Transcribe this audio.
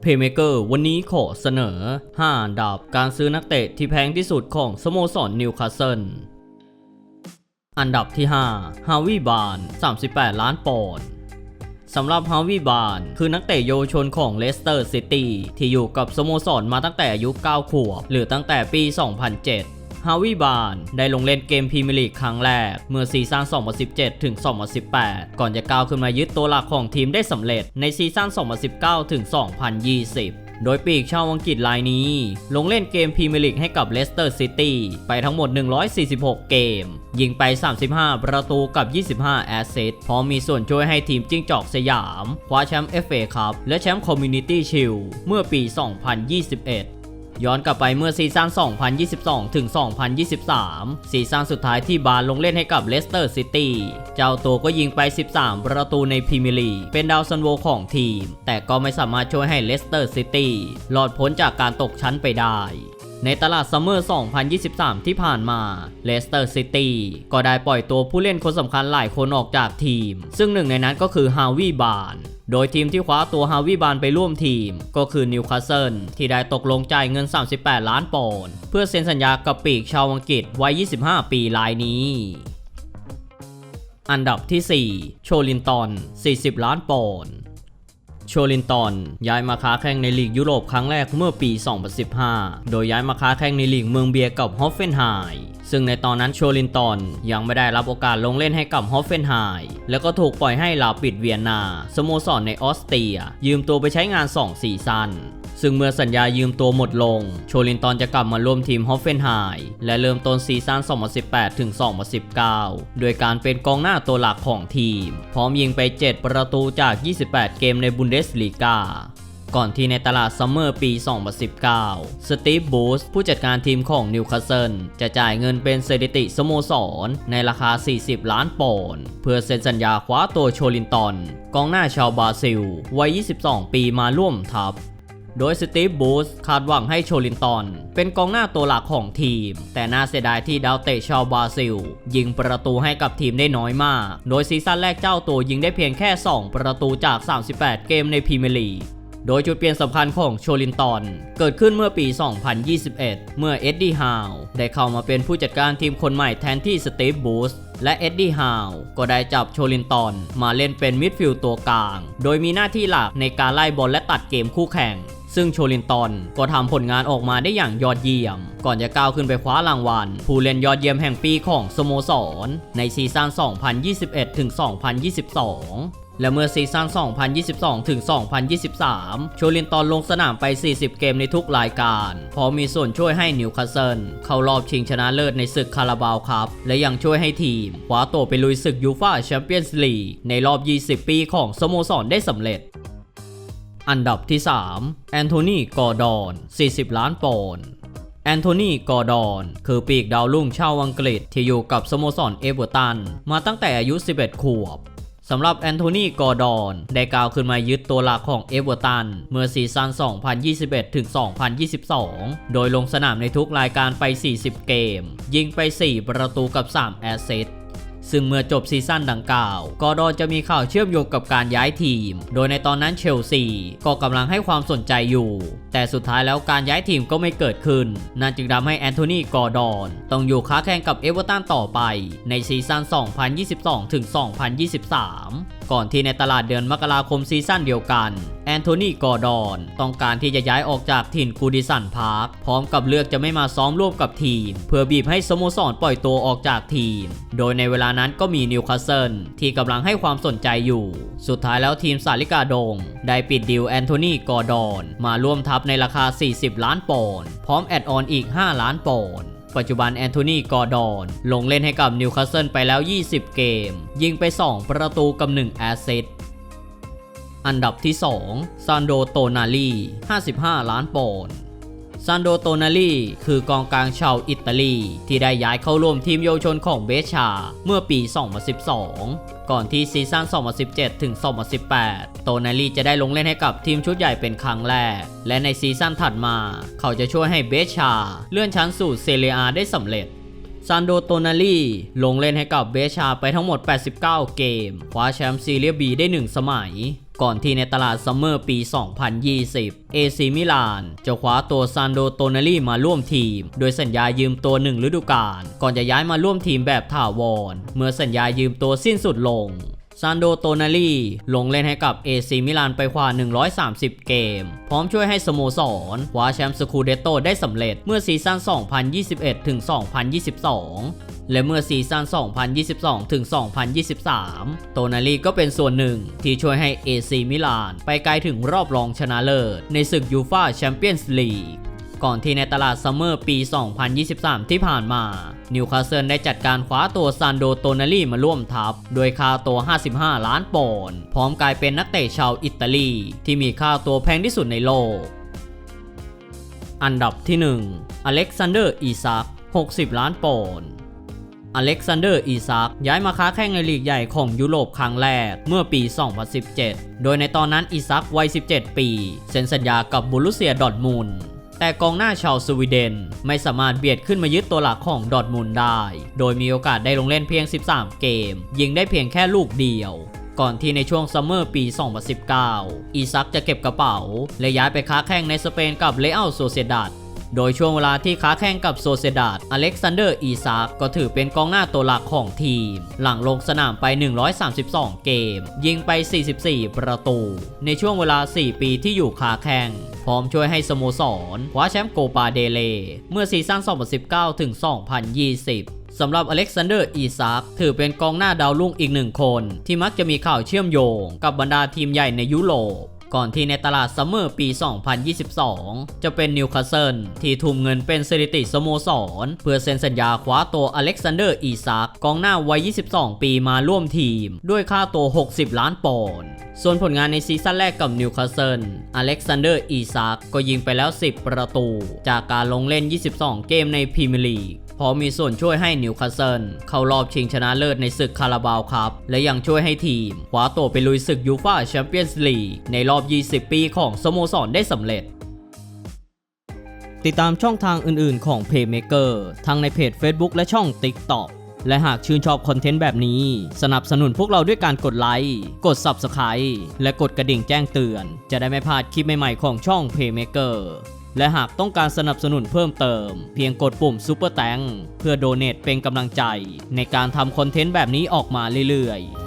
เพย์เมเกอร์วันนี้ขอเสนอ 5 อันดับการซื้อนักเตะที่แพงที่สุดของสโมสรนิวคาสเซิล อันดับที่ 5 ฮาวิบาน 38 ล้านปอนด์สำหรับฮาวิบานคือนักเตะเยาวชนของเลสเตอร์ซิตี้ที่อยู่กับสโมสรมาตั้งแต่อายุ 9 ขวบ หรือตั้งแต่ปี 2007 ฮาวิบานได้ลงเล่นเกมพรีเมียร์ลีกครั้งแรก เมื่อซีซั่น 2017 ถึง 2018 ก่อนจะก้าวขึ้นมายึดตัวหลักของทีมได้สำเร็จในซีซั่น 2019 ถึง 2020โดยปีกชาวอังกฤษรายนี้ ลงเล่นเกมพรีเมียร์ลีกให้กับเลสเตอร์ซิตี้ไปทั้งหมด 146 เกม ยิงไป 35 ประตูกับ 25 แอสเซิสต์พร้อมมีส่วนช่วยให้ทีมจิ้งจอกสยาม คว้าแชมป์ FA คัพและแชมป์คอมมูนิตี้ชิลเมื่อปี 2021 ย้อนกลับไปเมื่อซีซั่น 2022 ถึง 2023 ซีซั่นสุดท้ายที่บาร์ลงเล่นให้กับเลสเตอร์ซิตี้ เจ้าตัวก็ยิงไป 13 ประตูในพรีเมียร์ลีก เป็นดาวซันโวของทีม แต่ก็ไม่สามารถช่วยให้เลสเตอร์ซิตี้หลอดพ้นจากการตกชั้นไปได้ในตลาดซัมเมอร์ 2023 ที่ผ่านมา เลสเตอร์ซิตี้ก็ได้ปล่อยตัวผู้เล่นคนสำคัญหลายคนออกจากทีม ซึ่งหนึ่งในนั้นก็คือฮาวิบาน โดยทีมที่คว้าตัวฮาวิบานไปร่วมทีม ก็คือนิวคาสเซิลที่ได้ตกลงจ่ายเงิน 38 ล้านปอนด์เพื่อเซ็นสัญญากับปีกชาวอังกฤษวัย 25 ปีรายนี้อันดับที่ 4 โชลินตัน 40 ล้านปอนด์ โชลินตันย้ายมาค้าแข่งในลีกยุโรปครั้งแรกเมื่อปี 2015 โดยย้ายมาค้าแข่งในลีกเมืองเบียร์กับฮอฟเฟนไฮม์ซึ่งในตอนนั้นโชลินตันยังไม่ได้รับโอกาสลงเล่นให้กับฮอฟเฟนไฮน์แล้วก็ถูกปล่อยให้ลาปิดเวียนนา สโมสรในออสเตรีย ยืมตัวไปใช้งาน 2 ซีซั่น ซึ่งเมื่อสัญญายืมตัวหมดลง โชลินตันจะกลับมาร่วมทีมฮอฟเฟนไฮม์และเริ่มต้นซีซั่น 2018 ถึง 2019 โดยการเป็นกองหน้าตัวหลักของทีม พร้อมยิงไป 7 ประตูจาก 28 เกมในบุนเดสลีกาก่อนที่ในตลาดซัมเมอร์ปี 2019 สตีฟ บูสผู้จัดการทีมของนิวคาสเซิลจะจ่ายเงินเป็นสถิติสโมสร ในราคา 40 ล้านปอนด์เพื่อเซ็นสัญญาคว้าตัวโชลินตันกองหน้าชาวบราซิล วัย 22 ปีมาร่วมทัพ โดยสตีฟบูสคาดหวังให้โชลินตันเป็นกองหน้าตัวหลักของทีม แต่น่าเสียดายที่ดาวเตะชาวบราซิล ยิงประตูให้กับทีมได้น้อยมาก โดยซีซั่นแรกเจ้าตัวยิงได้เพียงแค่ 2 ประตูจาก 38 เกมในพรีเมียร์ลีกโดยจุดเปลี่ยนสำคัญของโชลินตันเกิดขึ้นเมื่อปี 2021 เมื่อเอ็ดดี้ฮาวได้เข้ามาเป็นผู้จัดการทีมคนใหม่แทนที่สตีฟบูสและเอ็ดดี้ฮาวก็ได้จับโชลินตันมาเล่นเป็นมิดฟิลด์ตัวกลาง โดยมีหน้าที่หลักในการไล่บอลและตัดเกมคู่แข่ง ซึ่งโชลินตันก็ทำผลงานออกมาได้อย่างยอดเยี่ยม ก่อนจะก้าวขึ้นไปคว้ารางวัลผู้เล่นยอดเยี่ยมแห่งปีของสโมสร ในซีซั่น 2021ถึง2022และเมื่อซีซั่น 2022 ถึง 2023 โชลินตันลงสนามไป 40 เกมในทุกรายการพร้อมมีส่วนช่วยให้นิวคาสเซิลเข้ารอบชิงชนะเลิศในศึกคาราบาวครับ และยังช่วยให้ทีมคว้าตัวไปลุยศึกยูฟ่าแชมเปี้ยนส์ลีกในรอบ 20 ปีของสโมสรได้สำเร็จ อันดับที่ 3 แอนโทนีกอร์ดอน 40 ล้านปอนด์แอนโทนี กอร์ดอน คือปีกดาวรุ่งชาวอังกฤษที่อยู่กับสโมสรเอเวอร์ตัน มาตั้งแต่อายุ 11 ขวบสำหรับแอนโทนี กอร์ดอน ได้กล่าวขึ้นมายึดตัวหลักของเอเวอร์ตัน เมื่อซีซั่น 2021ถึง2022 โดยลงสนามในทุกรายการไป 40 เกม ยิงไป 4 ประตูกับ 3 แอสซิสต์ ซึ่งเมื่อจบซีซั่นดังกล่าว กอร์ดอนจะมีข่าวเชื่อมโยงกับการย้ายทีม โดยในตอนนั้นเชลซีก็กำลังให้ความสนใจอยู่ แต่สุดท้ายแล้วการย้ายทีมก็ไม่เกิดขึ้น นั่นจึงทำให้แอนโทนีกอร์ดอน ต้องอยู่ค้าแข่งกับเอเวอร์ตันต่อไป ในซีซั่น 2022 ถึง 2023 ก่อนที่ในตลาดเดือนมกราคมซีซั่นเดียวกันแอนโทนีกอร์ดอน ต้องการที่จะย้ายออกจากถิ่นกูดิสันพาร์คพร้อมกับเลือกจะไม่มาซ้อมร่วมกับทีม เพื่อบีบให้สโมสรปล่อยตัวออกจากทีม โดยในเวลานั้นก็มีนิวคาสเซิลที่กำลังให้ความสนใจอยู่ สุดท้ายแล้วทีมสาลิกาดง ได้ปิดดีลแอนโทนีกอร์ดอนมาร่วมทัพในราคา 40 ล้านปอนด์พร้อมแอดออนอีก 5 ล้านปอนด์ปัจจุบันแอนโทนีกอร์ดอนลงเล่นให้กับนิวคาสเซิลไปแล้ว 20 เกม ยิงไป 2 ประตูกับ 1 แอสซิสต์ อันดับที่ 2 ซานโดโตนาลี55 ล้านปอนด์ซานโดโตนาลีคือกองกลางชาวอิตาลี ที่ได้ย้ายเข้าร่วมทีมเยาวชนของเบชา เมื่อปี 2012 ก่อนที่ซีซั่น 2017 ถึง 2018 โตนาลีจะได้ลงเล่นให้กับทีมชุดใหญ่เป็นครั้งแรก และในซีซั่นถัดมา เขาจะช่วยให้เบชา เลื่อนชั้นสู่เซเรียได้สำเร็จซานโดโตนาลีลงเล่นให้กับเบชาไปทั้งหมด 89 เกม คว้าแชมป์ซีเรียบีได้ 1 สมัย ก่อนที่ในตลาดซัมเมอร์ปี 2020 AC มิลานจะคว้าตัวซานโดโตนาลีมาร่วมทีม โดยสัญญายืมตัวหนึ่งฤดูกาล ก่อนจะย้ายมาร่วมทีมแบบถาวร เมื่อสัญญายืมตัวสิ้นสุดลงซานโดโตนาลีลงเล่นให้กับ AC มิลานไปกว่า 130 เกม พร้อมช่วยให้สโมสรคว้าแชมป์สคูเดโตได้สำเร็จเมื่อซีซั่น 2021-2022 และเมื่อซีซั่น 2022 ถึง 2023 โตนาลีก็เป็นส่วนหนึ่งที่ช่วยให้ AC มิลานไปไกลถึงรอบรองชนะเลิศ ในศึกยูฟาแชมเปี้ยนส์ลีกก่อนที่ในตลาดซัมเมอร์ปี 2023 ที่ผ่านมา นิวคาสเซิลได้จัดการคว้าตัวซานโดโตนาลีมาร่วมทัพ โดยค่าตัว 55 ล้านปอนด์ พร้อมกลายเป็นนักเตะชาวอิตาลี ที่มีค่าตัวแพงที่สุดในโลก อันดับที่ 1 อเล็กซานเดอร์ อีซัก 60 ล้านปอนด์ อเล็กซานเดอร์อีซักย้ายมาค้าแข่งในลีกใหญ่ของยุโรปครั้งแรกเมื่อปี 2017 โดยในตอนนั้นอีซักวัย 17 ปี เซ็นสัญญากับบุรุเซียดอร์ทมุนแต่กองหน้าชาวสวีเดนไม่สามารถเบียดขึ้นมายึดตัวหลักของดอร์ทมุนได้ โดยมีโอกาสได้ลงเล่นเพียง 13 เกม ยิงได้เพียงแค่ลูกเดียวก่อนที่ในช่วงซัมเมอร์ปี 2019 อีซักจะเก็บกระเป๋า และย้ายไปค้าแข่งในสเปนกับเลอัลโซเซดัด โดยช่วงเวลาที่ค้าแข่งกับโซเซดาดอเล็กซานเดอร์อีซักก็ถือเป็นกองหน้าตัวหลักของทีม หลังลงสนามไป 132 เกม ยิงไป 44 ประตู ในช่วงเวลา 4 ปีที่อยู่ค้าแข่ง พร้อมช่วยให้สโมสรคว้าแชมป์โกปาเดเล เมื่อซีซั่น 2019 ถึง 2020สำหรับอเล็กซานเดอร์ อีซักถือเป็นกองหน้าดาวรุ่งอีกหนึ่งคน ที่มักจะมีข่าวเชื่อมโยงกับบรรดาทีมใหญ่ในยุโรป ก่อนที่ในตลาดซัมเมอร์ปี 2022 จะเป็นนิวคาสเซิลที่ทุ่มเงินเป็นสถิติสโมสร เพื่อเซ็นสัญญาคว้าตัวอเล็กซานเดอร์อีซักกองหน้าวัย 22 ปีมาร่วมทีม ด้วยค่าตัว 60 ล้านปอนด์ส่วนผลงานในซีซั่นแรกกับนิวคาสเซิลอเล็กซานเดอร์อีซักก็ยิงไปแล้ว 10 ประตู จากการลงเล่น 22 เกมในพรีเมียร์ลีก ร้อมีส่วนช่วยให้นิวคาสเซิลเข้ารอบชิงชนะเลิศในศึกคาราบาวครับ และยังช่วยให้ทีมคว้าตัวไปลุยศึกยูฟ่าแชมเปี้ยนส์ลีกในรอบ 20 ปีของสโมสรได้สำเร็จติดตามช่องทางอื่นๆของ Playmaker ทั้งในเพจ Facebook และช่อง TikTok และหากชื่นชอบคอนเทนต์แบบนี้ สนับสนุนพวกเราด้วยการกดไลค์ กด Subscribe และกดกระดิ่งแจ้งเตือน จะได้ไม่พลาดคลิปใหม่ๆของช่อง Playmaker และหากต้องการสนับสนุนเพิ่มเติม เพียงกดปุ่มซ u เปอร์แตงเพื่อโดเน a t เป็นกำลังใจ ในการทำคอนเทนต์แบบนี้ออกมาเรื่อยๆ